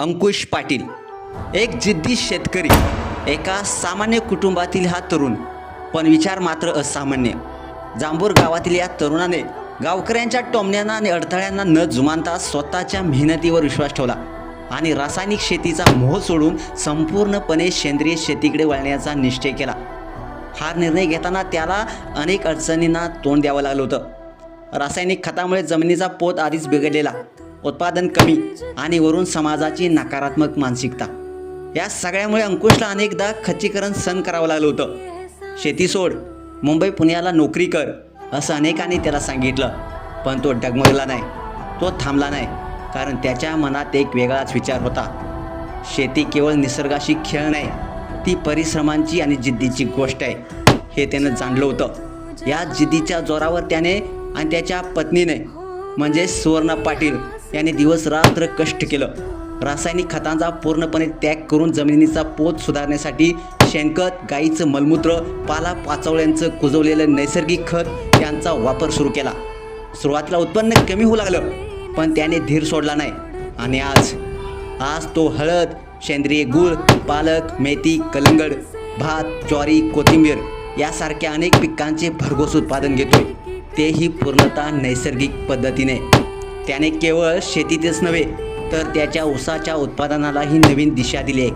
अंकुश पाटील एक जिद्दी शेतकरी एका सामान्य कुटुंबातील हा तरुण. पण विचार मात्र असामान्य. जांभूर गावातील या तरुणाने गावकऱ्यांच्या टोमण्यांना आणि अडथळ्यांना न जुमानता स्वतःच्या मेहनतीवर विश्वास ठेवला आणि रासायनिक शेतीचा मोह सोडून संपूर्णपणे सेंद्रिय शेतीकडे वळण्याचा निश्चय केला. हा निर्णय घेताना त्याला अनेक अडचणींना तोंड द्यावं लागलं होतं. रासायनिक खतामुळे जमिनीचा पोत आधीच बिघडलेला. उत्पादन कमी आणि वरून समाजाची नकारात्मक मानसिकता. या सगळ्यामुळे अंकुशला अनेकदा खच्चीकरण सहन करावं लागलं होतं. शेती सोड मुंबई पुण्याला नोकरी कर असं अनेकांनी त्याला सांगितलं. पण तो डगमगला नाही तो थांबला नाही कारण त्याच्या मनात एक वेगळाच विचार होता. शेती केवळ निसर्गाशी खेळ नाही ती परिश्रमांची आणि जिद्दीची गोष्ट आहे हे त्यानं जाणलं होतं. या जिद्दीच्या जोरावर त्याने आणि त्याच्या पत्नीने म्हणजे सुवर्ण पाटील त्याने दिवस रात्र कष्ट केलं. रासायनिक खतांचा पूर्णपणे त्याग करून जमिनीचा पोत सुधारण्यासाठी शेणखत गाईचं मलमूत्र पाला पाचवल्यांचं कुजवलेलं नैसर्गिक खत यांचा वापर सुरू केला. सुरुवातीला उत्पन्न कमी होऊ लागलं पण त्याने धीर सोडला नाही. आणि आज आज तो हळद सेंद्रिय गूळ पालक मेथी कलंगड भात ज्वारी कोथिंबीर यासारख्या अनेक पिकांचे भरघोस उत्पादन घेतोय. तेही पूर्णतः नैसर्गिक पद्धतीने. त्याने केवळ शेतीतच नव्हे तर त्याच्या ऊसाच्या उत्पादनालाही नवीन दिशा दिली आहे.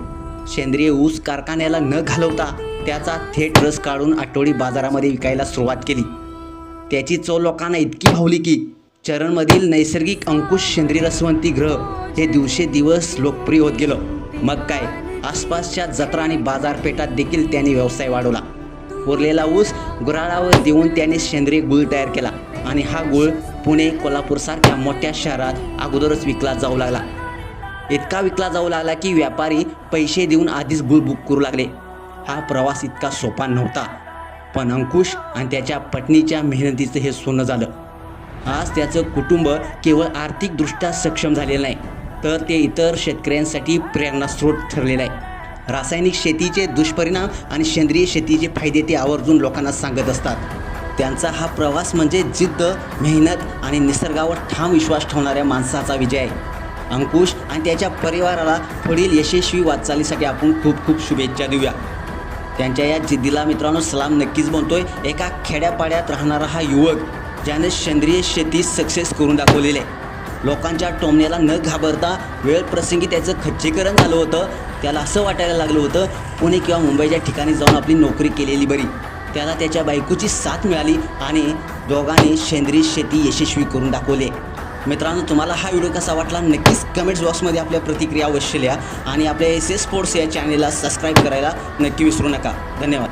सेंद्रिय ऊस कारखान्याला न घालवता त्याचा थेट रस काढून आठवडी बाजारामध्ये विकायला सुरुवात केली. त्याची चव लोकांना इतकी भावली की चरणमधील नैसर्गिक अंकुश सेंद्रिय रसवंती ग्रह हे दिवसेदिवस लोकप्रिय होत गेलं. मग काय? आसपासच्या जत्रा आणि बाजारपेठात देखील त्याने व्यवसाय वाढवला. उरलेला ऊस गुराळावर देऊन त्याने सेंद्रिय गुळ तयार केला आणि हा गुळ पुणे कोल्हापूरसारख्या मोठ्या शहरात अगोदरच विकला जाऊ लागला. इतका विकला जाऊ लागला की व्यापारी पैसे देऊन आधीच गुळ बुक करू लागले. हा प्रवास इतका सोपा नव्हता पण अंकुश आणि त्याच्या पत्नीच्या मेहनतीचं हे सोनं झालं. आज त्याचं कुटुंब केवळ आर्थिकदृष्ट्या सक्षम झालेलं नाही तर ते इतर शेतकऱ्यांसाठी प्रेरणास्रोत ठरलेलं आहे. रासायनिक शेतीचे दुष्परिणाम आणि सेंद्रिय शेतीचे फायदे ते आवर्जून लोकांना सांगत असतात. त्यांचा हा प्रवास म्हणजे जिद्द मेहनत आणि निसर्गावर ठाम विश्वास ठेवणाऱ्या माणसाचा विजय. आहे अंकुश आणि त्याच्या परिवाराला पुढील यशस्वी वाटचालीसाठी आपण खूप खूप शुभेच्छा देऊया. त्यांच्या या जिद्दीला मित्रांनो सलाम नक्कीच बनतोय. एका खेड्यापाड्यात राहणारा हा युवक ज्याने सेंद्रिय शेती सक्सेस करून दाखवलेले आहे. लोकांच्या टोमण्याला न घाबरता वेळ प्रसंगी त्याचं खच्चीकरण झालं होतं. त्याला असं वाटायला लागलं होतं पुणे किंवा मुंबईच्या ठिकाणी जाऊन आपली नोकरी केलेली बरी. त्याला त्याच्या बायकोची साथ मिळाली आणि दोघांनी सेंद्रिय शेती यशस्वी करून दाखवले. मित्रांनो तुम्हाला हा व्हिडिओ कसा वाटला नक्कीच कमेंट्स बॉक्समध्ये आपल्या प्रतिक्रिया अवश्य लिहा आणि आपल्या एस एस स्पोर्ट्स या चॅनेलला सबस्क्राईब करायला नक्की विसरू नका. धन्यवाद.